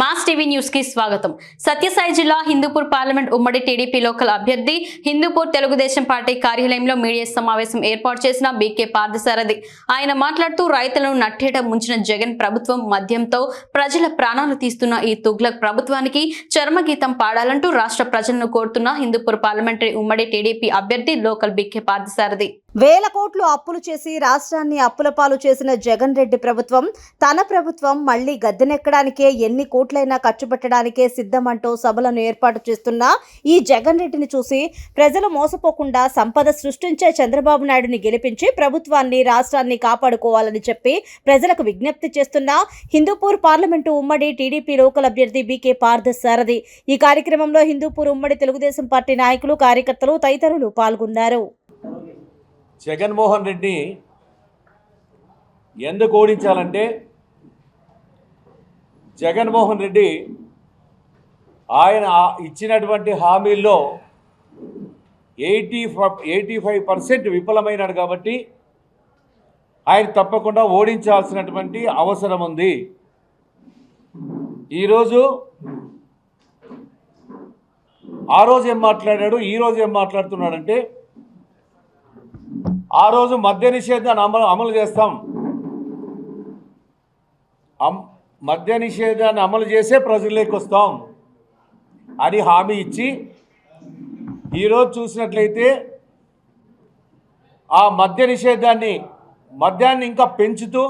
Mass TV న్యూస్కి స్వాగతం. సత్యసాయి జిల్లా హిందూపూర్ పార్లమెంట్ ఉమ్మడి టీడీపీ లోకల్ అభ్యర్థి హిందూపూర్ తెలుగుదేశం పార్టీ కార్యాలయంలో మీడియా సమావేశం ఏర్పాటు చేసిన బీకే పార్థసారథి. ఆయన మాట్లాడుతూ రైతులను నట్టేట ముంచిన జగన్ ప్రభుత్వం మద్యంతో ప్రజల ప్రాణాలు తీస్తున్న ఈ తుగ్లక్ ప్రభుత్వానికి చర్మగీతం పాడాలంటూ రాష్ట్ర ప్రజలను కోరుతున్న హిందూపూర్ పార్లమెంటరీ ఉమ్మడి టీడీపీ అభ్యర్థి లోకల్ బీకే పార్థసారథి. వేల కోట్లు అప్పులు చేసి రాష్ట్రాన్ని అప్పుల పాలు చేసిన జగన్ రెడ్డి ప్రభుత్వం తన ప్రభుత్వం మళ్ళీ గద్దెనెక్కడానికే ఎన్ని కోట్లైనా ఖర్చు పెట్టడానికే సిద్ధమంటూ సభలను ఏర్పాటు చేస్తున్న ఈ జగన్ రెడ్డిని చూసి ప్రజలు మోసపోకుండా సంపద సృష్టించే చంద్రబాబు నాయుడుని గెలిపించి ప్రభుత్వాన్ని రాష్ట్రాన్ని కాపాడుకోవాలని చెప్పి ప్రజలకు విజ్ఞప్తి చేస్తున్న హిందూపూర్ పార్లమెంటు ఉమ్మడి టీడీపీ లోకల్ అభ్యర్థి బీకే పార్థ సారథి ఈ కార్యక్రమంలో హిందూపూర్ ఉమ్మడి తెలుగుదేశం పార్టీ నాయకులు కార్యకర్తలు తదితరులు పాల్గొన్నారు. జగన్మోహన్ రెడ్డి ఎందుకు ఓడించాలంటే జగన్మోహన్ రెడ్డి ఆయన ఇచ్చినటువంటి హామీల్లో ఎయిటీ ఎయిటీ ఫైవ్ పర్సెంట్ విఫలమైనాడు కాబట్టి ఆయన తప్పకుండా ఓడించాల్సినటువంటి అవసరం ఉంది. ఈరోజు ఆ రోజు ఏం మాట్లాడాడు ఈ రోజు ఏం మాట్లాడుతున్నాడంటే ఆ రోజు మద్య నిషేధాన్ని అమలు అమలు చేస్తాం. మద్య నిషేధాన్ని అమలు చేసే ప్రజల్లోకి వస్తాం. అని హామీ ఇచ్చి ఈరోజు చూసినట్లయితే ఆ మద్య నిషేధాన్ని మద్యాన్ని ఇంకా పెంచుతూ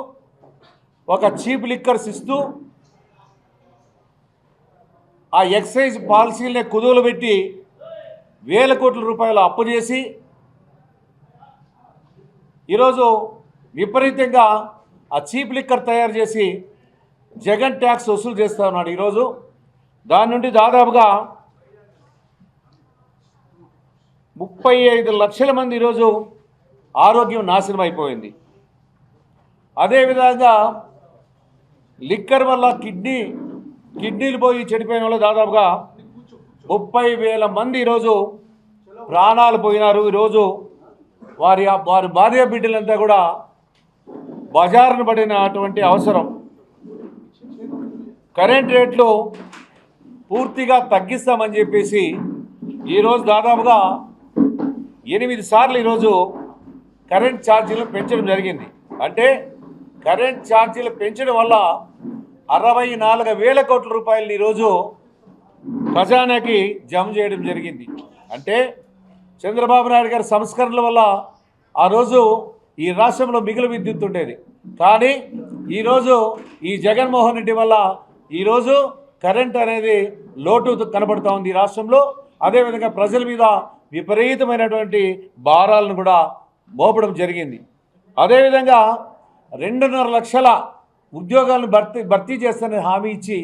ఒక చీప్ లిక్కర్స్ ఇస్తూ ఆ ఎక్సైజ్ పాలసీలనే కుదువలు పెట్టి వేల కోట్ల రూపాయలు అప్పు చేసి ఈరోజు విపరీతంగా ఆ చీప్ లిక్కర్ తయారు చేసి జగన్ ట్యాక్స్ వసూలు చేస్తూ ఉన్నాడు ఈరోజు. దాని నుండి దాదాపుగా ముప్పై ఐదు లక్షల మంది ఈరోజు ఆరోగ్యం నాశనం అయిపోయింది. అదేవిధంగా లిక్కర్ వల్ల కిడ్నీ కిడ్నీలు పోయి చెడిపోయిన వాళ్ళు దాదాపుగా ముప్పై వేల మంది ఈరోజు ప్రాణాలు పోయినారు. ఈరోజు వారి వారి భార్య బిడ్డలంతా కూడా బజారును పడినటువంటి అవసరం. కరెంట్ రేట్లు పూర్తిగా తగ్గిస్తామని చెప్పేసి ఈరోజు దాదాపుగా ఎనిమిది సార్లు ఈరోజు కరెంట్ ఛార్జీలు పెంచడం జరిగింది. అంటే కరెంట్ ఛార్జీలు పెంచడం వల్ల అరవై నాలుగు వేల కోట్ల రూపాయలు ఈరోజు ఖజానాకి జమ చేయడం జరిగింది. అంటే చంద్రబాబు నాయుడు గారి సంస్కరణల వల్ల ఆ రోజు ఈ రాష్ట్రంలో మిగులు విద్యుత్ ఉండేది. కానీ ఈరోజు ఈ జగన్మోహన్ రెడ్డి వల్ల ఈరోజు కరెంట్ అనేది లోటు కనబడుతూ ఉంది ఈ రాష్ట్రంలో. అదేవిధంగా ప్రజల మీద విపరీతమైనటువంటి భారాలను కూడా మోపడం జరిగింది. అదేవిధంగా రెండున్నర లక్షల ఉద్యోగాలను భర్తీ భర్తీ చేస్తానని హామీ ఇచ్చి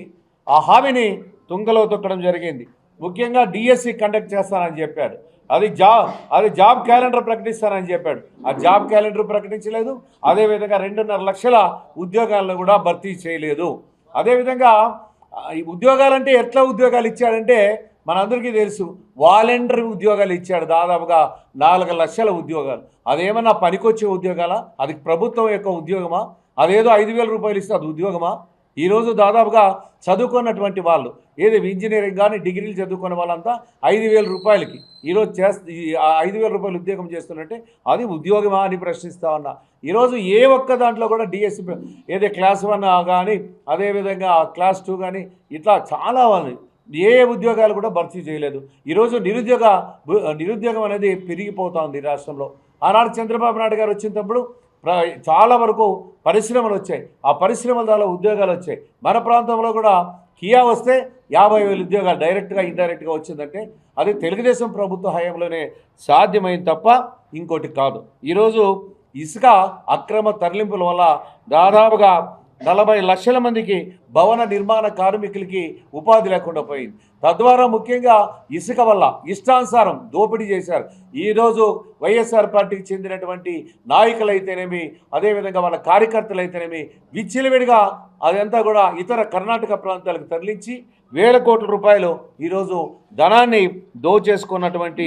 ఆ హామీని తుంగలో తొక్కడం జరిగింది. ముఖ్యంగా డిఎస్సి కండక్ట్ చేస్తానని చెప్పాడు అది జాబ్ అది జాబ్ క్యాలెండర్ ప్రకటిస్తానని చెప్పాడు. ఆ జాబ్ క్యాలెండర్ ప్రకటించలేదు. అదేవిధంగా రెండున్నర లక్షల ఉద్యోగాలను కూడా భర్తీ చేయలేదు. అదేవిధంగా ఉద్యోగాలంటే ఎట్లా ఉద్యోగాలు ఇచ్చాడంటే మనందరికీ తెలుసు వాలంటరీ ఉద్యోగాలు ఇచ్చాడు దాదాపుగా నాలుగు లక్షల ఉద్యోగాలు. అదేమన్నా పనికొచ్చే ఉద్యోగాలా? అది ప్రభుత్వం యొక్క ఉద్యోగమా? అదేదో ఐదు వేల రూపాయలు ఇస్తే అది ఉద్యోగమా? ఈరోజు దాదాపుగా చదువుకున్నటువంటి వాళ్ళు ఏది ఇంజనీరింగ్ కానీ డిగ్రీలు చదువుకున్న వాళ్ళంతా ఐదు వేల రూపాయలకి ఈరోజు చేస్త ఈ ఐదు వేల రూపాయలు ఉద్యోగం చేస్తున్నట్టే అది ఉద్యోగమా అని ప్రశ్నిస్తా ఉన్నా. ఈరోజు ఏ ఒక్క దాంట్లో కూడా డిఎస్సి ఏదో క్లాస్ వన్ కానీ అదేవిధంగా క్లాస్ టూ కానీ ఇట్లా చాలా ఉంది ఏ ఉద్యోగాలు కూడా భర్తీ చేయలేదు. ఈరోజు నిరుద్యోగ నిరుద్యోగం అనేది పెరిగిపోతోంది రాష్ట్రంలో. ఆనాడు చంద్రబాబు నాయుడు గారు వచ్చినప్పుడు చాలా వరకు పరిశ్రమలు వచ్చాయి. ఆ పరిశ్రమల ద్వారా ఉద్యోగాలు వచ్చాయి. మన ప్రాంతంలో కూడా కియా వస్తే యాభై వేల ఉద్యోగాలు డైరెక్ట్గా ఇండైరెక్ట్గా వచ్చిందంటే అది తెలుగుదేశం ప్రభుత్వ హయాంలోనే సాధ్యమైంది తప్ప ఇంకోటి కాదు. ఈరోజు ఇసుక అక్రమ తరలింపుల వల్ల దాదాపుగా నలభై లక్షల మందికి భవన నిర్మాణ కార్మికులకి ఉపాధి లేకుండా పోయింది. తద్వారా ముఖ్యంగా ఇసుక వల్ల ఇష్టానుసారం దోపిడీ చేశారు. ఈరోజు వైఎస్ఆర్ పార్టీకి చెందినటువంటి నాయకులైతేనేమి అదేవిధంగా వాళ్ళ కార్యకర్తలు అయితేనేమి విచ్చలవిడిగా అదంతా కూడా ఇతర కర్ణాటక ప్రాంతాలకు తరలించి వేల కోట్ల రూపాయలు ఈరోజు ధనాన్ని దోచేసుకున్నటువంటి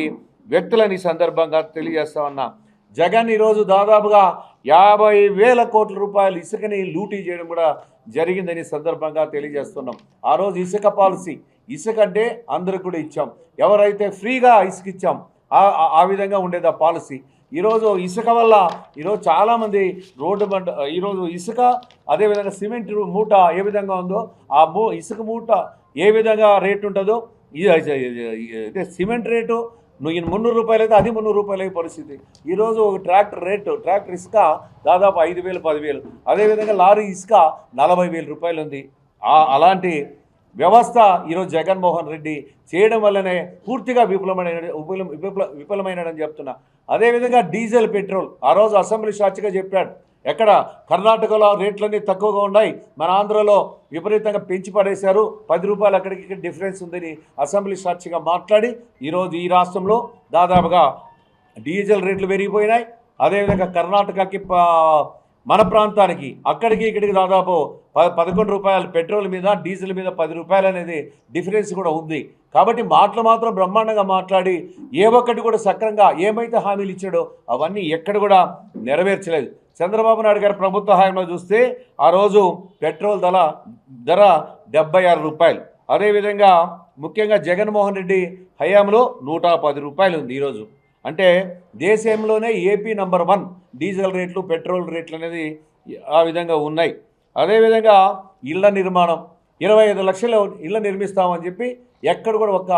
వ్యక్తులని సందర్భంగా తెలియజేస్తామన్నా జగన్ ఈరోజు దాదాపుగా యాభై వేల కోట్ల రూపాయలు ఇసుకని లూటీ చేయడం కూడా జరిగిందని సందర్భంగా తెలియజేస్తున్నాం. ఆ రోజు ఇసుక పాలసీ ఇసుక అంటే అందరికి కూడా ఇచ్చాం. ఎవరైతే ఫ్రీగా ఇసుక ఇచ్చాం ఆ- విధంగా ఉండేది ఆ పాలసీ. ఈరోజు ఇసుక వల్ల ఈరోజు చాలామంది రోడ్డు బండ ఈరోజు ఇసుక అదేవిధంగా సిమెంట్ మూట ఏ విధంగా ఉందో ఆ మూ ఇసుక మూట ఏ విధంగా రేటు ఉంటుందో ఇది అయితే సిమెంట్ రేటు నువ్వు ఈయన మున్నూరు రూపాయలు అయితే అది మున్నూరు రూపాయలు అయ్యే పరిస్థితి ఈరోజు ఒక ట్రాక్టర్ రేటు ట్రాక్టర్ ఇసుక దాదాపు ఐదు వేలు పదివేలు. అదేవిధంగా లారీ ఇసుక నలభై వేల రూపాయలు ఉంది. అలాంటి వ్యవస్థ ఈరోజు జగన్మోహన్ రెడ్డి చేయడం వల్లనే పూర్తిగా విఫలమైన విఫల విఫలమైనడని చెప్తున్నా. అదేవిధంగా డీజిల్ పెట్రోల్. ఆ రోజు అసెంబ్లీ సాక్షిగా చెప్పాడు. ఎక్కడ కర్ణాటకలో రేట్లన్నీ తక్కువగా ఉన్నాయి. మన ఆంధ్రలో విపరీతంగా పెంచి పడేశారు. పది రూపాయలు అక్కడికి ఇక్కడ డిఫరెన్స్ ఉందని అసెంబ్లీ సాక్షిగా మాట్లాడి ఈరోజు ఈ రాష్ట్రంలో దాదాపుగా డీజిల్ రేట్లు పెరిగిపోయినాయి. అదేవిధంగా కర్ణాటకకి మన ప్రాంతానికి అక్కడికి ఇక్కడికి దాదాపు ప పదకొండు రూపాయలు పెట్రోల్ మీద డీజిల్ మీద పది రూపాయలు అనేది డిఫరెన్స్ కూడా ఉంది. కాబట్టి మాటలు మాత్రం బ్రహ్మాండంగా మాట్లాడి ఏ ఒక్కటి కూడా సక్రంగా ఏమైతే హామీలు ఇచ్చాడో అవన్నీ ఎక్కడ కూడా నెరవేర్చలేదు. చంద్రబాబు నాయుడు గారి ప్రభుత్వ హయాంలో చూస్తే ఆ రోజు పెట్రోల్ ధర ధర డెబ్బై ఆరు రూపాయలు. అదేవిధంగా ముఖ్యంగా జగన్మోహన్ రెడ్డి హయాంలో నూట పది రూపాయలు ఉంది ఈరోజు అంటే దేశంలోనే ఏపీ నంబర్ వన్ డీజిల్ రేట్లు పెట్రోల్ రేట్లు అనేది ఆ విధంగా ఉన్నాయి. అదేవిధంగా ఇళ్ళ నిర్మాణం ఇరవై ఐదు లక్షల ఇళ్ళు నిర్మిస్తామని చెప్పి ఎక్కడ కూడా ఒక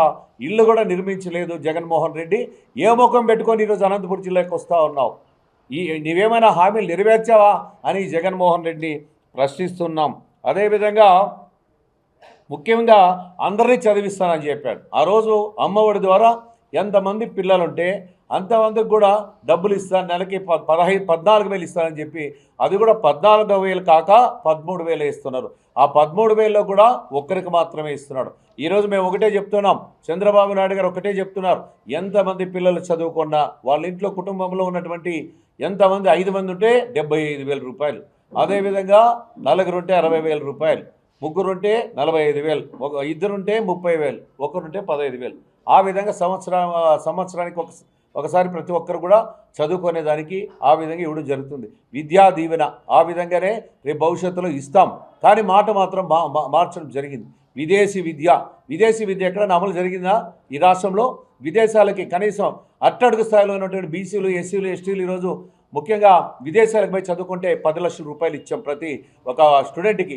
ఇల్లు కూడా నిర్మించలేదు జగన్మోహన్ రెడ్డి. ఏ ముఖం పెట్టుకొని ఈరోజు అనంతపురం జిల్లాకి వస్తూ ఉన్నావు? ఈ నీవేమైనా హామీలు నెరవేర్చావా అని జగన్మోహన్ రెడ్డి ప్రశ్నిస్తున్నాం. అదేవిధంగా ముఖ్యంగా అందరినీ చదివిస్తానని చెప్పాడు. ఆ రోజు అమ్మఒడి ద్వారా ఎంతమంది పిల్లలుంటే అంతమందికి కూడా డబ్బులు ఇస్తాను నెలకి పదహైదు పద్నాలుగు వేలు ఇస్తానని చెప్పి అది కూడా పద్నాలుగు వేలు కాక పదమూడు వేలు ఇస్తున్నారు. ఆ పదమూడు వేలలో కూడా ఒక్కరికి మాత్రమే ఇస్తున్నాడు. ఈరోజు మేము ఒకటే చెప్తున్నాం. చంద్రబాబు నాయుడు గారు ఒకటే చెప్తున్నారు. ఎంతమంది పిల్లలు చదువుకున్నా వాళ్ళ ఇంట్లో కుటుంబంలో ఉన్నటువంటి ఎంతమంది ఐదు మంది ఉంటే డెబ్బై ఐదు వేల రూపాయలు. అదేవిధంగా నలుగురు ఉంటే అరవై వేల రూపాయలు. ముగ్గురుంటే నలభై ఐదు వేలు. ఒక ఇద్దరుంటే ముప్పై వేలు. ఒకరుంటే పదహైదు వేలు. ఆ విధంగా సంవత్సరం సంవత్సరానికి ఒక ఒకసారి ప్రతి ఒక్కరు కూడా చదువుకునే దానికి ఆ విధంగా ఇవ్వడం జరుగుతుంది. విద్యా దీవెన ఆ విధంగానే రేపు భవిష్యత్తులో ఇస్తాం. కానీ మాట మాత్రం మా మార్చడం జరిగింది. విదేశీ విద్య. విదేశీ విద్య ఎక్కడైనా అమలు జరిగిందా? ఈ రాష్ట్రంలో విదేశాలకి కనీసం అట్టడుగు స్థాయిలో ఉన్నటువంటి బీసీలు ఎస్సీలు ఎస్టీలు ఈరోజు ముఖ్యంగా విదేశాలకు పోయి చదువుకుంటే పది లక్షల రూపాయలు ఇచ్చాం ప్రతి ఒక స్టూడెంట్కి.